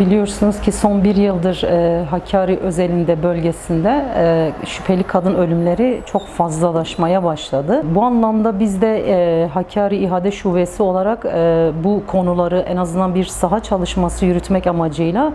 Biliyorsunuz ki son bir yıldır e, Hakkari özelinde bölgesinde e, şüpheli kadın ölümleri çok fazlalaşmaya başladı. Bu anlamda biz de e, Hakkari İhade Şubesi olarak e, bu konuları en azından bir saha çalışması yürütmek amacıyla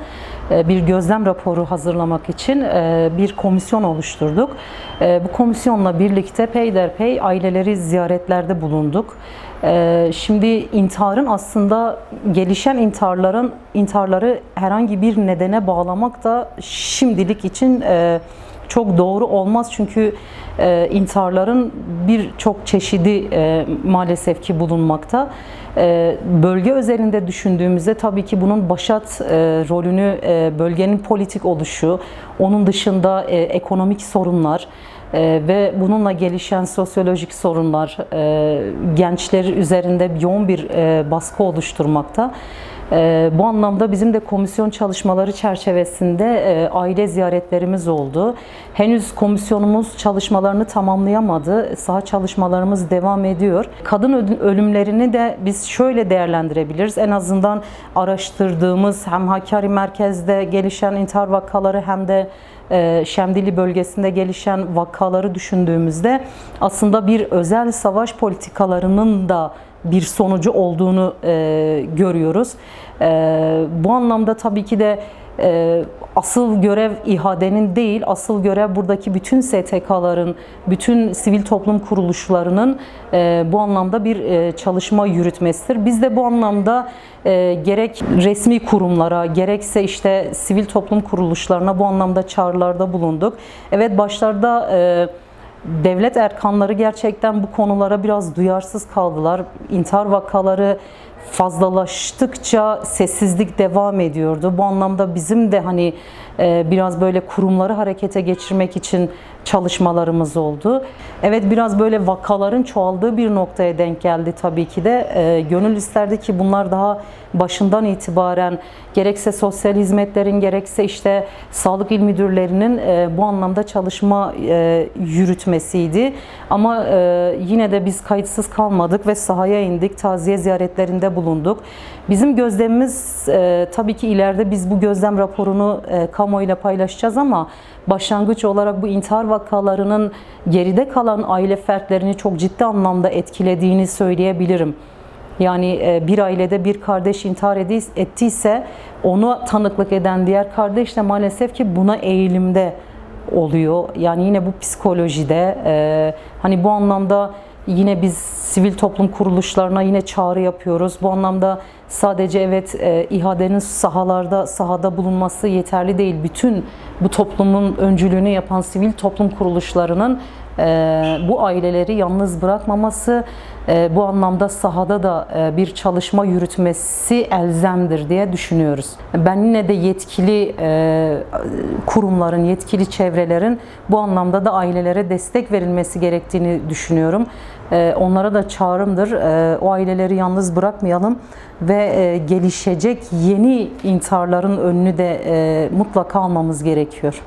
e, bir gözlem raporu hazırlamak için e, bir komisyon oluşturduk. E, bu komisyonla birlikte peyderpey aileleri ziyaretlerde bulunduk. Ee, Şimdi intiharın aslında gelişen intiharların intiharları herhangi bir nedene bağlamak da şimdilik için e, çok doğru olmaz çünkü e, intiharların birçok çeşidi e, maalesef ki bulunmakta. Bölge özelinde düşündüğümüzde tabii ki bunun başat rolünü bölgenin politik oluşu, onun dışında ekonomik sorunlar, ee, ve bununla gelişen sosyolojik sorunlar e, gençler üzerinde yoğun bir e, baskı oluşturmakta. E, bu anlamda bizim de komisyon çalışmaları çerçevesinde e, aile ziyaretlerimiz oldu. Henüz komisyonumuz çalışmalarını tamamlayamadı. Saha çalışmalarımız devam ediyor. Kadın ölümlerini de biz şöyle değerlendirebiliriz. En azından araştırdığımız hem Hakkari merkezde gelişen intihar vakaları hem de e, Şemdili bölgesinde gelişen vakaları düşündüğümüzde aslında bir özel savaş politikalarının da bir sonucu olduğunu e, görüyoruz. E, bu anlamda tabii ki de e, asıl görev ihadenin değil, asıl görev buradaki bütün STK'ların, bütün sivil toplum kuruluşlarının e, bu anlamda bir e, çalışma yürütmesidir. Biz de bu anlamda e, gerek resmi kurumlara, gerekse işte sivil toplum kuruluşlarına bu anlamda çağrılarda bulunduk. Evet başlarda e, devlet erkanları gerçekten bu konulara biraz duyarsız kaldılar. İntihar vakaları fazlalaştıkça sessizlik devam ediyordu. Bu anlamda bizim de hani e, biraz böyle kurumları harekete geçirmek için çalışmalarımız oldu. Evet biraz böyle vakaların çoğaldığı bir noktaya denk geldi tabii ki de. E, Gönül isterdi ki bunlar daha başından itibaren gerekse sosyal hizmetlerin gerekse işte sağlık il müdürlerinin e, bu anlamda çalışma yürütmesiydi. Ama yine de biz kayıtsız kalmadık ve sahaya indik, taziye ziyaretlerinde bulunduk. Bizim gözlemimiz e, tabii ki ileride biz bu gözlem raporunu e, kamuoyuyla paylaşacağız ama başlangıç olarak bu intihar vakalarının geride kalan aile fertlerini çok ciddi anlamda etkilediğini söyleyebilirim. Yani e, bir ailede bir kardeş intihar ettiyse onu tanıklık eden diğer kardeş de maalesef ki buna eğilimde oluyor. Yani yine bu psikolojide e, hani bu anlamda yine biz sivil toplum kuruluşlarına yine çağrı yapıyoruz. Bu anlamda sadece evet e, ihadenin sahalarda sahada bulunması yeterli değil. Bütün bu toplumun öncülüğünü yapan sivil toplum kuruluşlarının bu aileleri yalnız bırakmaması e, bu anlamda sahada da e, bir çalışma yürütmesi elzemdir diye düşünüyoruz. Ben yine de yetkili e, kurumların, yetkili çevrelerin bu anlamda da ailelere destek verilmesi gerektiğini düşünüyorum. Onlara da çağrımdır. O aileleri yalnız bırakmayalım ve gelişecek yeni intiharların önünü de mutlaka almamız gerekiyor.